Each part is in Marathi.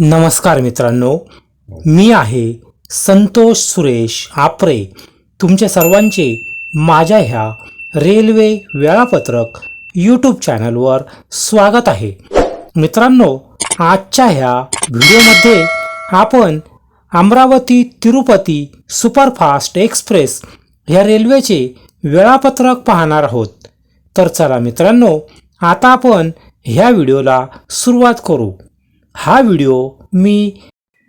नमस्कार मित्रांनो मी आहे संतोष सुरेश आपरे. तुमच्या सर्वांचे माझ्या ह्या रेल्वे वेळापत्रक यूट्यूब चॅनलवर स्वागत आहे. मित्रांनो आजच्या ह्या व्हिडिओमध्ये आपण अमरावती तिरुपती सुपरफास्ट एक्सप्रेस ह्या रेल्वेचे वेळापत्रक पाहणार आहोत. तर चला मित्रांनो आता आपण ह्या व्हिडिओला सुरुवात करू. हा व्हिडिओ मी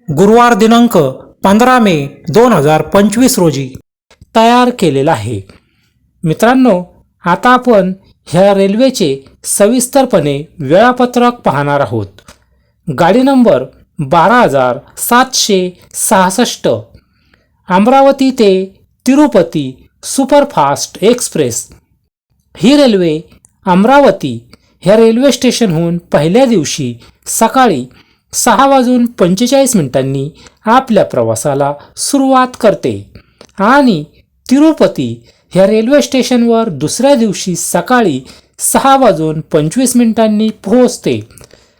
गुरुवार दिनांक पंधरा मे दोन हजार पंचवीस रोजी तयार केलेला आहे. मित्रांनो आता आपण ह्या रेल्वेचे सविस्तरपणे वेळापत्रक पाहणार आहोत. गाडी नंबर बारा हजार सातशे सहासष्ट अमरावती ते तिरुपती सुपरफास्ट एक्सप्रेस. ही रेल्वे अमरावती ह्या रेल्वे स्टेशनहून पहिल्या दिवशी सकाळी सहा वाजून पंचेचाळीस मिनिटांनी आपल्या प्रवासाला सुरुवात करते. आणि तिरुपती ह्या रेल्वे स्टेशनवर दुसऱ्या दिवशी सकाळी सहा वाजून पंचवीस मिनिटांनी पोहोचते.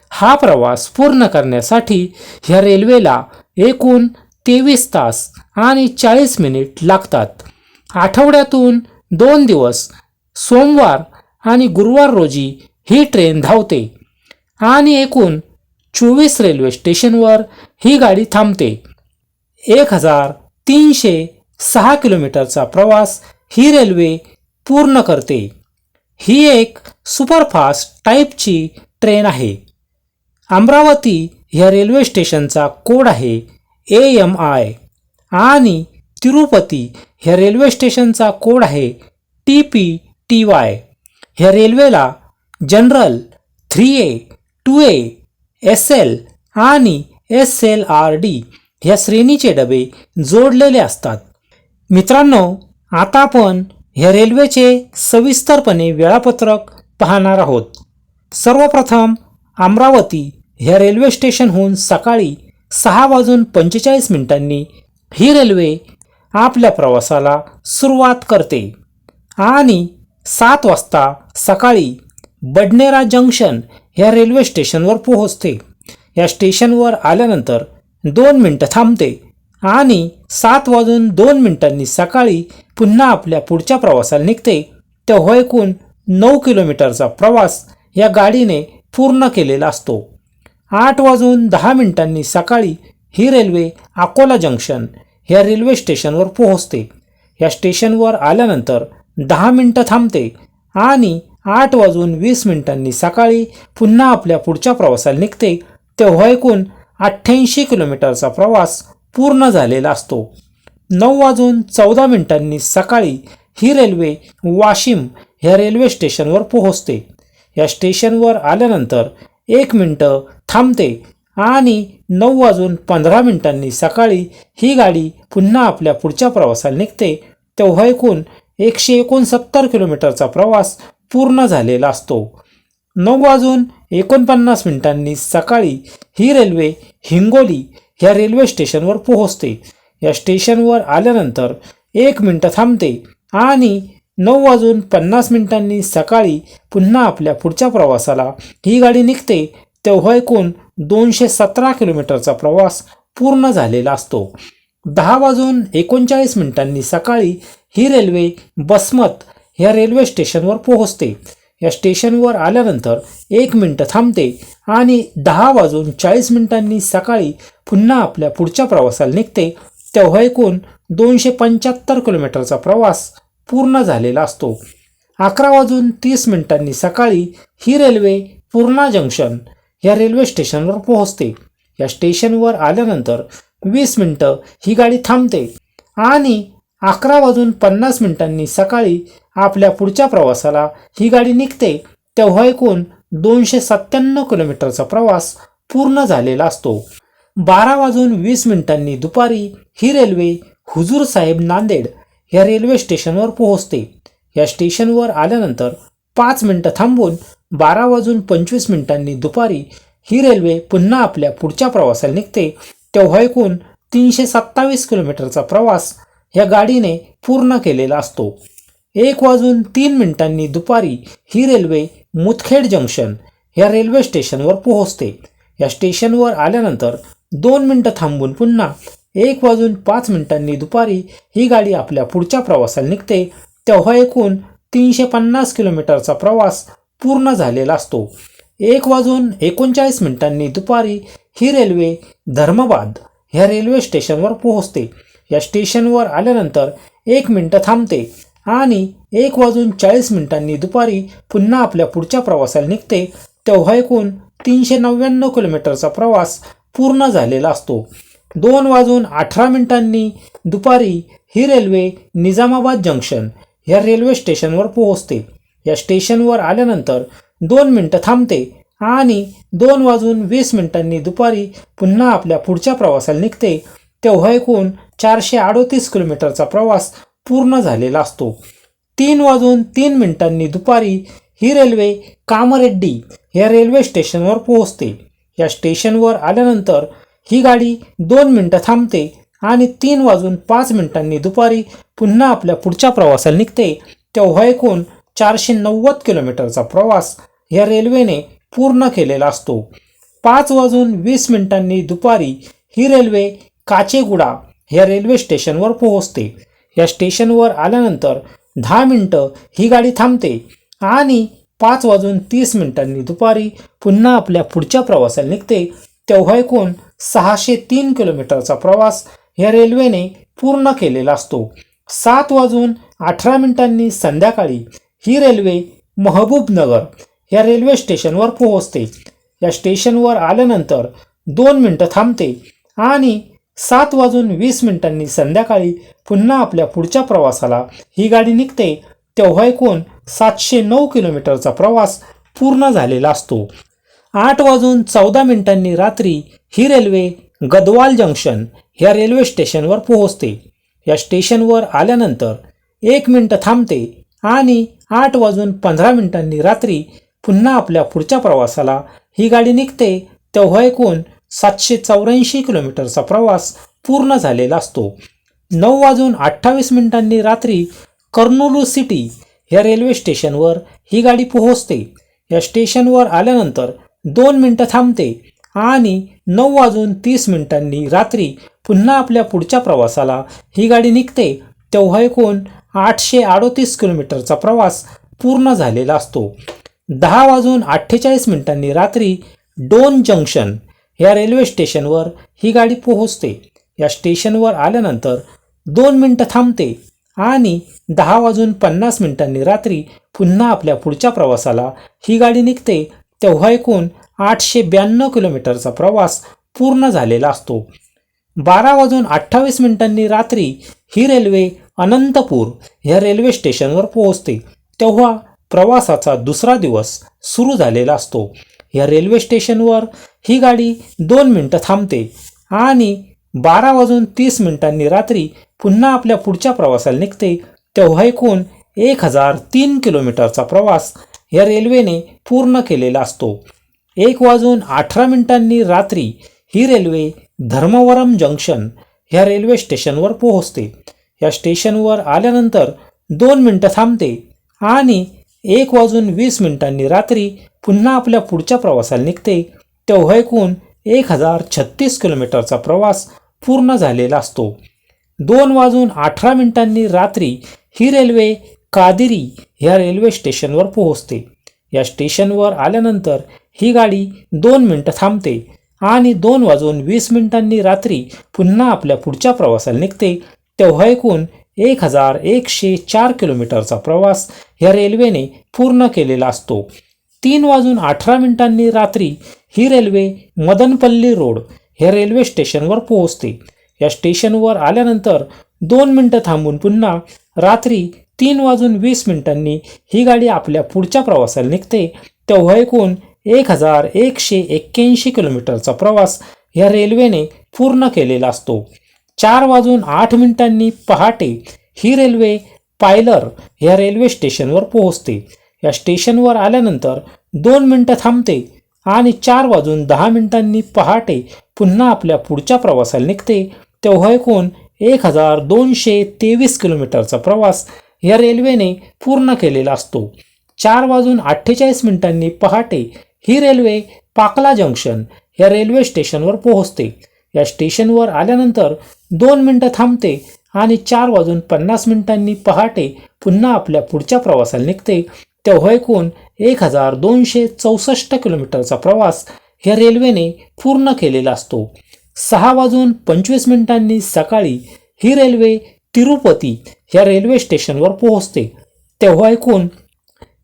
हा प्रवास पूर्ण करण्यासाठी ह्या रेल्वेला एकूण तेवीस तास आणि चाळीस मिनिट लागतात. आठवड्यातून दोन दिवस सोमवार आणि गुरुवार रोजी ही ट्रेन धावते आणि एकूण चोवीस रेल्वे स्टेशनवर ही गाडी थांबते. एक हजार तीनशे सहा किलोमीटरचा प्रवास ही रेल्वे पूर्ण करते. ही एक सुपरफास्ट टाईपची ट्रेन आहे. अमरावती ह्या रेल्वे स्टेशनचा कोड आहे ए एम आय आणि तिरुपती ह्या रेल्वे स्टेशनचा कोड आहे टी पी टी वाय ह्या रेल्वेला general three A two A S L आणि एस एल आर डी ह्या श्रेणीचे डबे जोडलेले असतात. मित्रांनो आता आपण ह्या रेल्वेचे सविस्तरपणे वेळापत्रक पाहणार आहोत. सर्वप्रथम अमरावती ह्या रेल्वे स्टेशनहून सकाळी सहा वाजून पंचेचाळीस मिनिटांनी ही रेल्वे आपल्या प्रवासाला सुरुवात करते आणि सात वाजता सकाळी बडनेरा जंक्शन ह्या रेल्वे स्टेशनवर पोहोचते. या स्टेशनवर आल्यानंतर दोन मिनटं थांबते आणि सात वाजून दोन मिनिटांनी सकाळी पुन्हा आपल्या पुढच्या प्रवासाला निघते. तेव्हा एकूण नऊ किलोमीटरचा प्रवास या गाडीने पूर्ण केलेला असतो. आठ वाजून दहा मिनिटांनी सकाळी ही रेल्वे अकोला जंक्शन ह्या रेल्वे स्टेशनवर पोहोचते. या स्टेशनवर आल्यानंतर दहा मिनटं थांबते आणि आठ वाजून वीस मिनिटांनी सकाळी पुन्हा आपल्या पुढच्या प्रवासाला निघते तेव्हा एकूण अठ्ठ्याऐंशी किलोमीटरचा प्रवास पूर्ण झालेला असतो. नऊ वाजून चौदा मिनिटांनी सकाळी ही रेल्वे वाशिम ह्या रेल्वे स्टेशनवर पोहोचते. या स्टेशनवर आल्यानंतर एक मिनटं थांबते आणि नऊ वाजून पंधरा मिनिटांनी सकाळी ही गाडी पुन्हा आपल्या पुढच्या प्रवासाला निघते तेव्हा एकूण एकशे एकोणसत्तर किलोमीटरचा प्रवास पूर्ण झालेला असतो. नऊ वाजून एकोणपन्नास मिनिटांनी सकाळी ही रेल्वे हिंगोली ह्या रेल्वे स्टेशनवर पोहोचते. या स्टेशनवर आल्यानंतर एक मिनटं थांबते आणि नऊ वाजून पन्नास मिनिटांनी सकाळी पुन्हा आपल्या पुढच्या प्रवासाला ही गाडी निघते. तेव्हा एकूण दोनशे सतरा किलोमीटरचा प्रवास पूर्ण झालेला असतो. दहा वाजून एकोणचाळीस मिनिटांनी सकाळी ही रेल्वे बसमत ह्या रेल्वे स्टेशनवर पोहोचते. या स्टेशनवर आल्यानंतर एक मिनटं थांबते आणि दहा वाजून चाळीस मिनिटांनी सकाळी पुन्हा आपल्या पुढच्या प्रवासाला निघते. तेव्हा एकूण दोनशे पंच्याहत्तर किलोमीटरचा प्रवास पूर्ण झालेला असतो. अकरा वाजून तीस मिनिटांनी सकाळी ही रेल्वे पूर्णा जंक्शन या रेल्वे स्टेशनवर पोहोचते. या स्टेशनवर आल्यानंतर वीस मिनटं ही गाडी थांबते आणि अकरा वाजून पन्नास मिनिटांनी सकाळी आपल्या पुढच्या प्रवासाला. ही गाडी निघते तेव्हा एकूण दोनशे सत्त्याण्णव किलोमीटरचा प्रवास पूर्ण झालेला असतो. बारा वाजून वीस मिनिटांनी दुपारी ही रेल्वे हुजूर साहेब नांदेड या रेल्वे स्टेशनवर पोहोचते. या स्टेशनवर आल्यानंतर पाच मिनटं थांबून बारा वाजून पंचवीस मिनिटांनी दुपारी ही रेल्वे पुन्हा आपल्या पुढच्या प्रवासाला निघते. तेव्हा एकूण तीनशे सत्तावीस किलोमीटरचा प्रवास या गाडीने पूर्ण केलेला असतो. एक वाजून तीन मिनिटांनी दुपारी ही रेल्वे मुतखेड जंक्शन या रेल्वे स्टेशनवर पोहोचते. या स्टेशनवर आल्यानंतर दोन मिनटं थांबून पुन्हा एक वाजून पाच मिनिटांनी दुपारी ही गाडी आपल्या पुढच्या प्रवासाला निघते. तेव्हा एकूण तीनशे पन्नास किलोमीटरचा प्रवास पूर्ण झालेला असतो. एक वाजून एकोणचाळीस मिनिटांनी दुपारी ही रेल्वे धर्मबाद ह्या रेल्वे स्टेशनवर पोहोचते. या स्टेशनवर आल्यानंतर एक मिनटं थांबते. आणि एक वाजून चाळीस मिनिटांनी दुपारी पुन्हा आपल्या पुढच्या प्रवासाला निघते तेव्हा एकूण तीनशे नव्याण्णव किलोमीटरचा प्रवास पूर्ण झालेला असतो. दोन वाजून अठरा मिनिटांनी दुपारी ही रेल्वे निजामाबाद जंक्शन ह्या रेल्वे स्टेशनवर पोहोचते. या स्टेशनवर आल्यानंतर दोन मिनटं थांबते आणि दोन वाजून वीस मिनिटांनी दुपारी पुन्हा आपल्या पुढच्या प्रवासाला निघते तेव्हा एकूण चारशे अडोतीस किलोमीटरचा प्रवास पूर्ण झालेला असतो. तीन वाजून तीन मिनिटांनी दुपारी ही रेल्वे कामरेड्डी या रेल्वे स्टेशनवर पोहोचते. या स्टेशनवर आल्यानंतर ही गाडी दोन मिनटं थांबते आणि तीन वाजून पाच मिनिटांनी दुपारी पुन्हा आपल्या पुढच्या प्रवासाला निघते. तेव्हा एकूण चारशे नव्वद किलोमीटरचा प्रवास या रेल्वेने पूर्ण केलेला असतो. पाच वाजून वीस मिनिटांनी दुपारी ही रेल्वे काचेगुडा या रेल्वे स्टेशनवर पोहोचते. या स्टेशनवर आल्यानंतर दहा मिनटं ही गाडी थांबते आणि पाच वाजून तीस मिनिटांनी दुपारी पुन्हा आपल्या पुढच्या प्रवासाला निघते. तेव्हा एकूण सहाशे तीन किलोमीटरचा प्रवास या रेल्वेने पूर्ण केलेला असतो. सात वाजून अठरा मिनिटांनी संध्याकाळी ही रेल्वे महबूबनगर या रेल्वे स्टेशनवर पोहोचते. या स्टेशनवर आल्यानंतर दोन मिनटं थांबते आणि सात वाजून वीस मिनिटांनी संध्याकाळी पुन्हा आपल्या पुढच्या प्रवासाला. ही गाडी निघते तेव्हा एकूण सातशे नऊ किलोमीटरचा प्रवास पूर्ण झालेला असतो. आठ वाजून चौदा मिनिटांनी रात्री ही रेल्वे गदवाल जंक्शन ह्या रेल्वे स्टेशनवर पोहोचते. या स्टेशनवर आल्यानंतर एक मिनटं थांबते आणि आठ वाजून पंधरा मिनिटांनी रात्री पुन्हा आपल्या पुढच्या प्रवासाला ही गाडी निघते तेव्हा एकूण सातशे चौऱ्याऐंशी किलोमीटरचा प्रवास पूर्ण झालेला असतो. नऊ वाजून अठ्ठावीस मिनिटांनी रात्री कर्नुलू सिटी ह्या रेल्वे स्टेशनवर ही गाडी पोहोचते. या स्टेशनवर आल्यानंतर दोन मिनटं थांबते आणि नऊ वाजून तीस मिनिटांनी रात्री पुन्हा आपल्या पुढच्या प्रवासाला ही गाडी निघते. तेव्हा एकूण आठशे अडोतीस किलोमीटरचा प्रवास पूर्ण झालेला असतो. दहा वाजून अठ्ठेचाळीस मिनिटांनी रात्री डोन जंक्शन या रेल्वे स्टेशनवर ही गाडी पोहोचते. या स्टेशनवर आल्यानंतर दोन मिनटं थांबते आणि दहा वाजून पन्नास मिनिटांनी रात्री पुन्हा आपल्या पुढच्या प्रवासाला ही गाडी निघते. तेव्हा एकूण आठशे ब्याण्णव किलोमीटरचा प्रवास पूर्ण झालेला असतो. बारा वाजून अठ्ठावीस मिनिटांनी रात्री ही रेल्वे अनंतपूर ह्या रेल्वे स्टेशनवर पोहोचते. तेव्हा प्रवासाचा दुसरा दिवस सुरू झालेला असतो. या रेल्वे स्टेशनवर ही गाडी दोन मिनटं थांबते आणि बारा वाजून तीस मिनिटांनी रात्री पुन्हा आपल्या पुढच्या प्रवासाला निघते तेव्हा एकूण एक हजार तीन किलोमीटरचा प्रवास या रेल्वेने पूर्ण केलेला असतो. एक वाजून अठरा मिनिटांनी रात्री ही रेल्वे धर्मवरम जंक्शन ह्या रेल्वे स्टेशनवर पोहोचते. या स्टेशनवर आल्यानंतर दोन मिनटं थांबते आणि एक वाजून वीस मिनिटांनी रात्री पुन्हा आपल्या पुढच्या प्रवासाला निघते तेव्हा एकूण एक हजार छत्तीस किलोमीटरचा प्रवास पूर्ण झालेला असतो. दोन वाजून अठरा मिनिटांनी रात्री ही रेल्वे कादिरी ह्या रेल्वे स्टेशनवर पोहोचते. या स्टेशनवर आल्यानंतर ही गाडी दोन मिनटं थांबते आणि दोन वाजून वीस मिनिटांनी रात्री पुन्हा आपल्या पुढच्या प्रवासाला निघते. तेव्हा एकूण एक हजार एकशे चार किलोमीटरचा प्रवास ह्या रेल्वेने पूर्ण केलेला असतो. तीन वाजून अठरा मिनिटांनी रात्री ही रेल्वे मदनपल्ली रोड ह्या रेल्वे स्टेशनवर पोहोचते. या स्टेशनवर आल्यानंतर दोन मिनटं थांबून पुन्हा रात्री तीन वाजून वीस मिनिटांनी ही गाडी आपल्या पुढच्या प्रवासाला निघते. तेव्हा एकूण एक हजार एकशे एक्क्याऐंशी किलोमीटरचा प्रवास या रेल्वेने पूर्ण केलेला असतो. चार वाजून आठ मिनिटांनी पहाटे ही रेल्वे पायलर या रेल्वे स्टेशनवर पोहोचते. या स्टेशनवर आल्यानंतर दोन मिनटं थांबते आणि चार वाजून दहा मिनिटांनी पहाटे पुन्हा आपल्या पुढच्या प्रवासाला निघते. तेव्हा एकूण एक हजार दोनशे तेवीस किलोमीटरचा प्रवास या रेल्वेने पूर्ण केलेला असतो. चार वाजून अठ्ठेचाळीस मिनिटांनी पहाटे ही रेल्वे पाकला जंक्शन या रेल्वे स्टेशनवर पोहोचते. या स्टेशनवर आल्यानंतर दोन मिनटं थांबते आणि चार वाजून पन्नास मिनिटांनी पहाटे पुन्हा आपल्या पुढच्या प्रवासाला निघते. तेव्हा एकूण एक हजार दोनशे चौसष्ट किलोमीटरचा प्रवास ह्या रेल्वेने पूर्ण केलेला असतो. सहा वाजून पंचवीस मिनिटांनी सकाळी ही रेल्वे तिरुपती ह्या रेल्वे स्टेशनवर पोहोचते. तेव्हा एकूण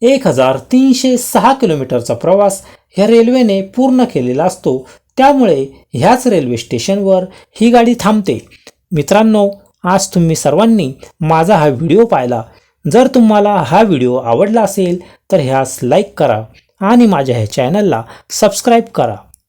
एक हजार तीनशे सहा किलोमीटरचा प्रवास ह्या रेल्वेने पूर्ण केलेला असतो. त्यामुळे ह्याच रेल्वे स्टेशनवर ही गाडी थांबते. मित्रांनो आज तुम्ही सर्वांनी माझा हा व्हिडिओ पाहिला. जर तुम्हाला हा व्हिडिओ आवडला असेल तर ह्यास लाईक करा आणि माझ्या ह्या चॅनलला सबस्क्राईब करा.